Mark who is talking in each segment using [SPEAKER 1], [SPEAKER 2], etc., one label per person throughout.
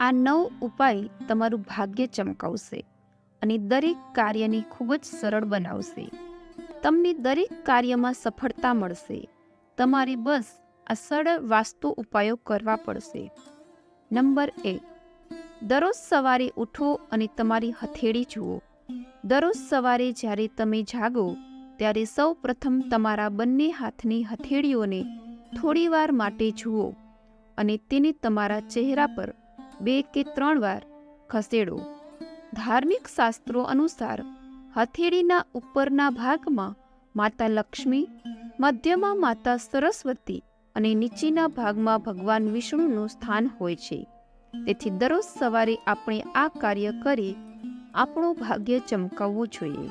[SPEAKER 1] આ નવ ઉપાય તમારું ભાગ્ય ચમકાવશે અને દરેક કાર્યને ખૂબ જ સરળ બનાવશે. તમને દરેક કાર્યમાં સફળતા મળશે. તમારે બસ આ સરળ વાસ્તુ ઉપાયો કરવા પડશે. નંબર એક, દરરોજ સવારે ઉઠો અને તમારી હથેળી જુઓ. દરરોજ સવારે જ્યારે તમે જાગો, ત્યારે સૌ પ્રથમ તમારા બંને હાથની હથેળીઓને થોડીવાર માટે જુઓ અને તેને તમારા ચહેરા પર બે કે ત્રણ વાર ખસેડો ધાર્મિક શાસ્ત્રો અનુસાર હથેળીના ઉપરના ભાગમાં માતા લક્ષ્મી, મધ્યમાં માતા સરસ્વતી અને નીચેના ભાગમાં ભગવાન વિષ્ણુનું સ્થાન હોય છે. તેથી દરરોજ સવારે આપણે આ કાર્ય કરી આપણું ભાગ્ય ચમકાવવું જોઈએ.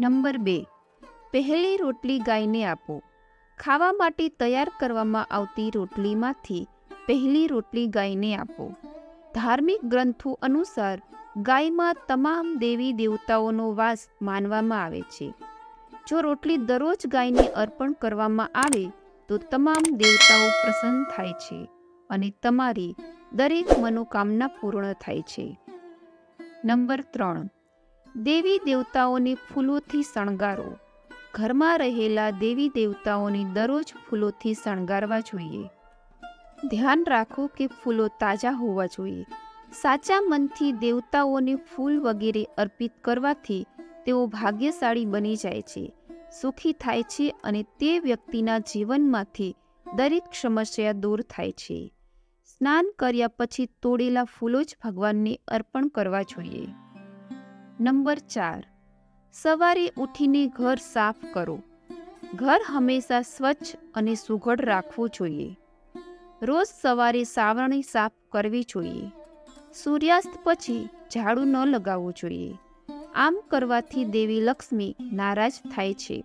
[SPEAKER 1] નંબર બે. પહેલી રોટલી ગાયને આપો. ખાવા માટે તૈયાર કરવામાં આવતી રોટલીમાંથી પહેલી રોટલી ગાયને આપો. ધાર્મિક ગ્રંથો અનુસાર ગાયમાં તમામ દેવી દેવતાઓનો વાસ માનવામાં આવે છે. જો રોટલી દરરોજ ગાયને અર્પણ કરવામાં આવે, તો તમામ દેવતાઓ પ્રસન્ન થાય છે અને તમારી દરેક મનોકામના પૂર્ણ થાય છે. નંબર ત્રણ. દેવી દેવતાઓને ફૂલોથી શણગારો. ઘરમાં રહેલા દેવી દેવતાઓને દરરોજ ફૂલોથી શણગારવા જોઈએ. ધ્યાન રાખો કે ફૂલો તાજા હોવા જોઈએ. સાચા મનથી દેવતાઓને ફૂલ વગેરે અર્પિત કરવાથી તેઓ ભાગ્યશાળી બની જાય છે, સુખી થાય છે અને તે વ્યક્તિના જીવનમાંથી દરેક સમસ્યા દૂર થાય છે. સ્નાન કર્યા પછી તોડેલા ફૂલો જ ભગવાનને અર્પણ કરવા જોઈએ. નંબર ચાર. સવારે ઉઠીને ઘર સાફ કરો. ઘર હંમેશા સ્વચ્છ અને સુઘડ રાખવું જોઈએ. રોજ સવારે સાવરણી સાફ કરવી જોઈએ. સૂર્યાસ્ત પછી ઝાડુ ન લગાવવું જોઈએ. આમ કરવાથી દેવી લક્ષ્મી નારાજ થાય છે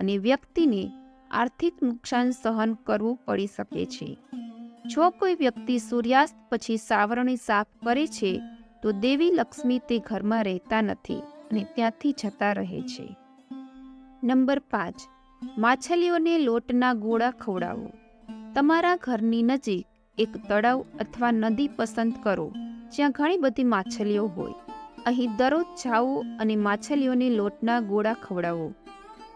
[SPEAKER 1] અને વ્યક્તિને આર્થિક નુકસાન સહન કરવું પડી શકે છે. જો કોઈ વ્યક્તિ સૂર્યાસ્ત પછી સાવરણી સાફ કરે છે, તો દેવી લક્ષ્મી તે ઘરમાં રહેતા નથી અને ત્યાંથી જતા રહે છે. નંબર પાંચ. માછલીઓને લોટના ગોળા ખવડાવો. તમારા ઘરની નજીક એક તળાવ અથવા નદી પસંદ કરો, જ્યાં ઘણી બધી માછલીઓ હોય. અહીં દરરોજ જાઓ અને માછલીઓને લોટના ગોળા ખવડાવો.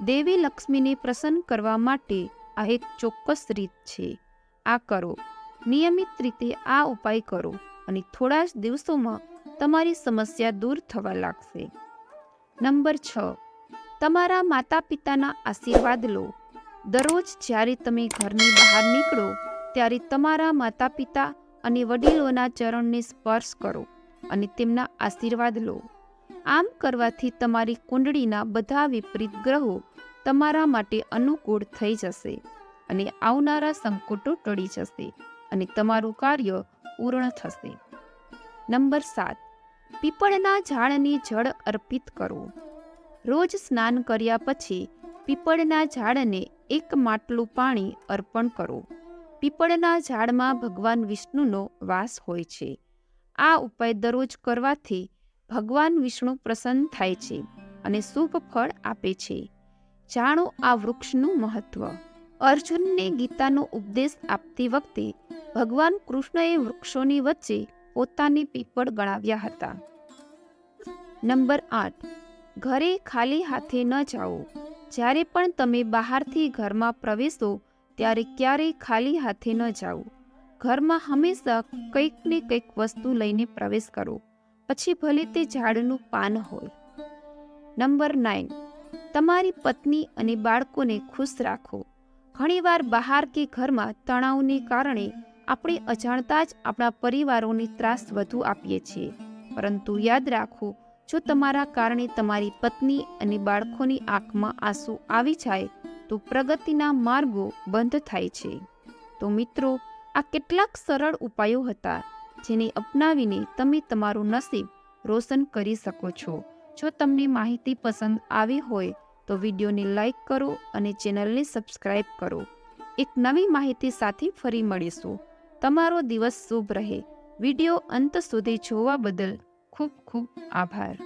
[SPEAKER 1] દેવી લક્ષ્મીને પ્રસન્ન કરવા માટે આ એક ચોક્કસ રીત છે. આ કરો. નિયમિત રીતે આ ઉપાય કરો અને થોડા જ દિવસોમાં તમારી સમસ્યા દૂર થવા લાગશે. નંબર છ. તમારા માતા પિતાના આશીર્વાદ લો. દરરોજ જ્યારે તમે ઘરની બહાર નીકળો, ત્યારે તમારા માતા પિતા અને વડીલોના ચરણને સ્પર્શ કરો અને તેમના આશીર્વાદ લો. આમ કરવાથી તમારી કુંડળીના બધા વિપરીત ગ્રહો તમારા માટે અનુકૂળ થઈ જશે અને આવનારા સંકટો ટળી જશે અને તમારું કાર્ય પૂર્ણ થશે. નંબર સાત, પીપળના ઝાડને જળ અર્પિત કરો. રોજ સ્નાન કર્યા પછી પીપળના ઝાડને એક માટલું પાણી અર્પણ કરો. પીપળના ઝાડમાં ભગવાન વિષ્ણુનો વાસ હોય છે. આ ઉપાય દરરોજ કરવાથી ભગવાન વિષ્ણુ પ્રસન્ન થાય છે અને શુભ ફળ આપે છે. જાણો આ વૃક્ષનું મહત્વ. અર્જુનને ગીતાનો ઉપદેશ આપતી વખતે ભગવાન કૃષ્ણએ વૃક્ષોની વચ્ચે પોતાની પીપળ ગણાવ્યા હતા. નંબર આઠ. ઘરે ખાલી હાથે ન જાઓ. જ્યારે પણ તમે બહારથી ઘરમાં પ્રવેશો, ત્યારે ક્યારેય ખાલી હાથે ન જાઓ. ઘરમાં હંમેશા કંઈક ને કંઈક વસ્તુ લઈને પ્રવેશ કરો, પછી ભલે તે ઝાડનું પાન હોય. Number nine. તમારી પત્ની અને બાળકોને ખુશ રાખો. ઘણીવાર બહાર કે ઘરમાં તણાવને કારણે આપણે અજાણતા જ આપણા પરિવારોને ત્રાસ વધુ આપીએ છીએ. પરંતુ યાદ રાખો જો તમારા કારણે તમારી પત્ની અને બાળકોની આંખમાં આંસુ આવી જાય, તો પ્રગતિના માર્ગો બંધ થાય છે. તો મિત્રો, આ કેટલાક સરળ ઉપાયો હતા, જેને અપનાવીને તમે તમારું નસીબ રોશન કરી શકો છો. જો તમને માહિતી પસંદ આવી હોય, તો વિડીયોને લાઈક કરો અને ચેનલને સબસ્ક્રાઈબ કરો. એક નવી માહિતી સાથે ફરી મળીશું. તમારો દિવસ શુભ રહે. વીડિયો અંત સુધી જોવા બદલ ખૂબ ખૂબ આભાર.